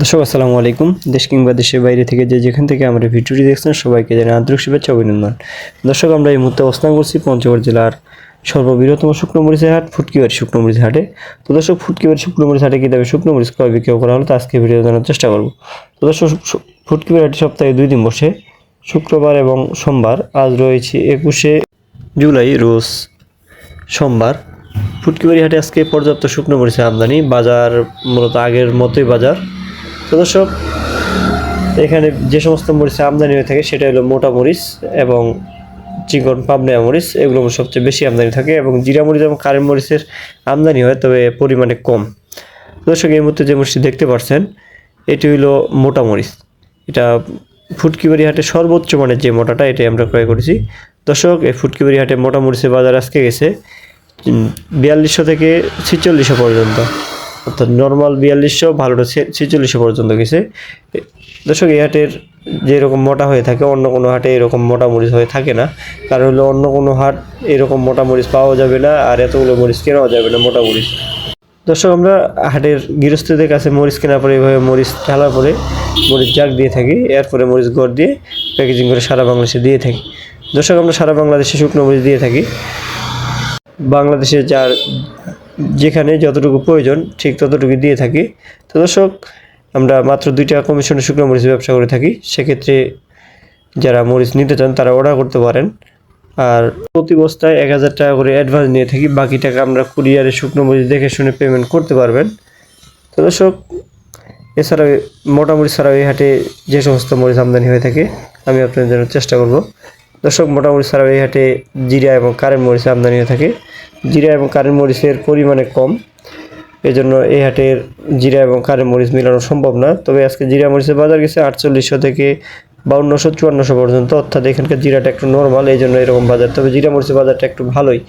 দর্শক, আসসালামু আলাইকুম। দেশ কিংবা দেশের বাইরে থেকে যে যেখান থেকে আমরা ভিডিওটি দেখছেন, সবাইকে জানাই আন্তরিক শুভেচ্ছা অভিনন্দন। দর্শক, আমরা এই মুহূর্তে অবস্থান করছি পঞ্চগড় জেলার সর্ববৃহত্তম শুকনো মরিচের হাট, ফুটকিবাড়ি শুকনো মরিচ হাটে। তো দর্শক, ফুটকিবাড়ি শুকনো মরিচ হাটে কীভাবে শুকনো মরিচ ক্রয় বিক্রয় করা হলো তা আজকে ভিডিও জানার চেষ্টা করব। তো দর্শক ফুটকিবাড়ি হাটে সপ্তাহে দুই দিন বসে। শুক্রবার এবং সোমবার, আজ রয়েছে একুশে জুলাই, রোজ সোমবার। ফুটকিবাড়ি হাটে আজকে পর্যাপ্ত শুকনো মরিচের আমদানি। বাজার মূলত আগের মতোই বাজার। তো দর্শক, এখানে যে সমস্ত মরিচের আমদানি হয়ে থাকে সেটা হলো মোটা মরিচ এবং চিকন পাবনা মরিচ। এগুলো সবচেয়ে বেশি আমদানি থাকে এবং জিরা মরিচ এবং কারেন্ট মরিচের আমদানি হয়, তবে পরিমাণে কম। দর্শক, এই মুহূর্তে যে মরিচটি দেখতে পাচ্ছেন, এটি হলো মোটা মরিচ। এটা ফুটকিবাড়ি হাটে সর্বোচ্চ মানের যে মোটাটা, এটাই আমরা ক্রয় করেছি। দর্শক, এই ফুটকিবাড়ি হাটে মোটা মরিচের বাজার আজকে গেছে বিয়াল্লিশশো থেকে ছিচল্লিশশো পর্যন্ত। অর্থাৎ নর্মাল বিয়াল্লিশশো, ভালোটা ছিচল্লিশশো পর্যন্ত গেছে। দর্শক, এই হাটের যেরকম মোটা হয়ে থাকে, অন্য কোনো হাটে এরকম মোটা মরিচ হয়ে থাকে না। কারণ হলো, অন্য কোনো হাট এরকম মোটা মরিচ পাওয়া যাবে না, আর এতগুলো মরিচ কেনাও যাবে না, মোটা মরিচ। দর্শক, আমরা হাটের গৃহস্থদের কাছে মরিচ কেনার পরে এভাবে মরিচ ঢালার পরে মরিচ জাগ দিয়ে থাকি, এরপরে মরিচ গড় দিয়ে প্যাকেজিং করে সারা বাংলাদেশে দিয়ে থাকি। দর্শক, আমরা সারা বাংলাদেশে শুকনো মরিচ দিয়ে থাকি। বাংলাদেশে যার যেখানে যতটুকু প্রয়োজন, ঠিক ততটুকু দিয়ে থাকি। তো দর্শক, আমরা মাত্র দুইটা কমিশনে শুকনো মরিচ ব্যবসা করে থাকি। সেক্ষেত্রে যারা মরিচ নিতে চান, তারা অর্ডার করতে পারেন। আর প্রতি বস্তায় এক হাজার টাকা করে অ্যাডভান্স নিয়ে থাকি। বাকি টাকা আমরা কুরিয়ারে শুকনো মরিচ দেখে শুনে পেমেন্ট করতে পারবেন। তো দর্শক এছাড়াও মোটামুটি ছাড়াও এই হাটে যে সমস্ত মরিচ আমদানি হয়ে থাকে, আমি আপনাদের জন্য চেষ্টা করব। দর্শক, মোটামুটি এই হাটে জিরা এবং কারেন্ট মরিচ আমদানি হয়ে থাকে। জিরা এবং কারেন্ট মরিচের পরিমাণে কম। এই জন্য এই হাটের জিরা এবং কারেন্ট মরিচ মেলানো সম্ভব না। তবে আজকে জিরা মরিচের বাজার গেছে আটচল্লিশশো থেকে বাউন্নশো, চুয়ান্নশো পর্যন্ত। অর্থাৎ এখানকার জিরাটা একটু নর্মাল এই জন্য এরকম বাজার। তবে জিরা মরিচের বাজারটা একটু ভালোই।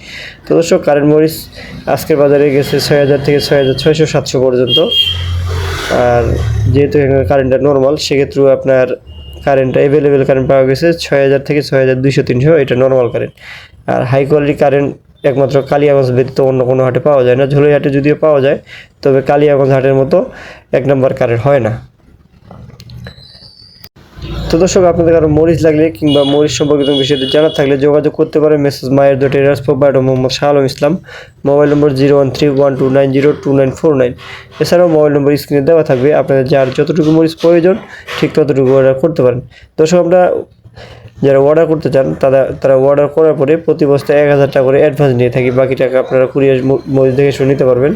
তো দর্শক কারেন্ট মরিচ আজকের বাজারে গেছে ছয় হাজার থেকে ছয় হাজার ছয়শো সাতশো পর্যন্ত। আর যেহেতু এখানে কারেন্টটা নর্মাল সেক্ষেত্রেও আপনার কারেন্টটা অ্যাভেলেবেল কারেন্ট পাওয়া গেছে ছয় হাজার থেকে ছয় হাজার দুইশো তিনশো, এটা নর্মাল কারেন্ট আর হাই কোয়ালিটি কারেন্ট একমাত্র কালিয়াগঞ্জ ব্যতীত অন্য কোনো হাটে পাওয়া যায় না। ঝুলই হাটে যদিও পাওয়া যায়, তবে কালিয়াগঞ্জ হাটের মতো এক নম্বর কারেন্ট হয় না। তো দর্শক, আপনাদের কারও মরিচ লাগলে কিংবা মরিচ সম্পর্কিত বিষয়টি জানার থাকলে যোগাযোগ করতে পারেন মেসেজ মায়ের দো টেরাস provider Mohammad Shah Alam Islam mobile number zero one three one two nine zero two nine four nine এছাড়াও মোবাইল নম্বর স্ক্রিনে দেওয়া থাকবে। আপনাদের যার যতটুকু মরিচ প্রয়োজন, ঠিক ততটুকু অর্ডার করতে পারেন। দর্শক, আমরা যারা অর্ডার করতে চান, তারা তারা অর্ডার করার পরে প্রতি বস্তায় এক হাজার টাকা করে অ্যাডভান্স নিয়ে থাকি। বাকি টাকা আপনারা কুরিয়ার মরিচ দেখে শুনে নিতে পারবেন।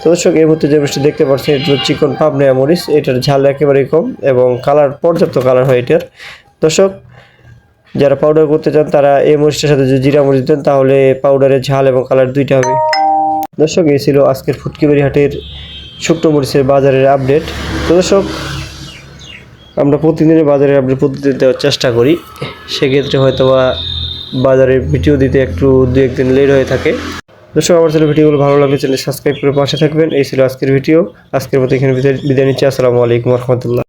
তো দর্শক, এই মুহূর্তে যে মরিচটি দেখতে পাচ্ছেন, এটা হলো চিকন পাবনা মরিচ। এটার ঝাল একেবারেই কম এবং কালার, পর্যাপ্ত কালার হয় এটার। দর্শক, যারা পাউডার করতে চান, তারা এই মরিচটার সাথে যদি জিরা মরিচ দেন, তাহলে পাউডারের ঝাল এবং কালার দুইটা হবে। দর্শক, এই ছিল আজকের ফুটকিবাড়ি হাটের শুকনো মরিচের বাজারের আপডেট। তো দর্শক, আমরা প্রতিদিনের বাজারের আপডেট প্রতিদিন দেওয়ার চেষ্টা করি। সেক্ষেত্রে হয়তো বা বাজারের ভিডিও দিতে একটু দু একদিন লেট হয়ে থাকে। দর্শক, আমার চ্যানেল ভিডিওগুলো ভালো লাগলে চ্যানেল সাবস্ক্রাইব করে পাশে থাকবেন। এই ছিল আজকের ভিডিও। আজকের মতো এখানে বিদায় নিচ্ছি। আসসালামু আলাইকুম রহমতুল্লাহ।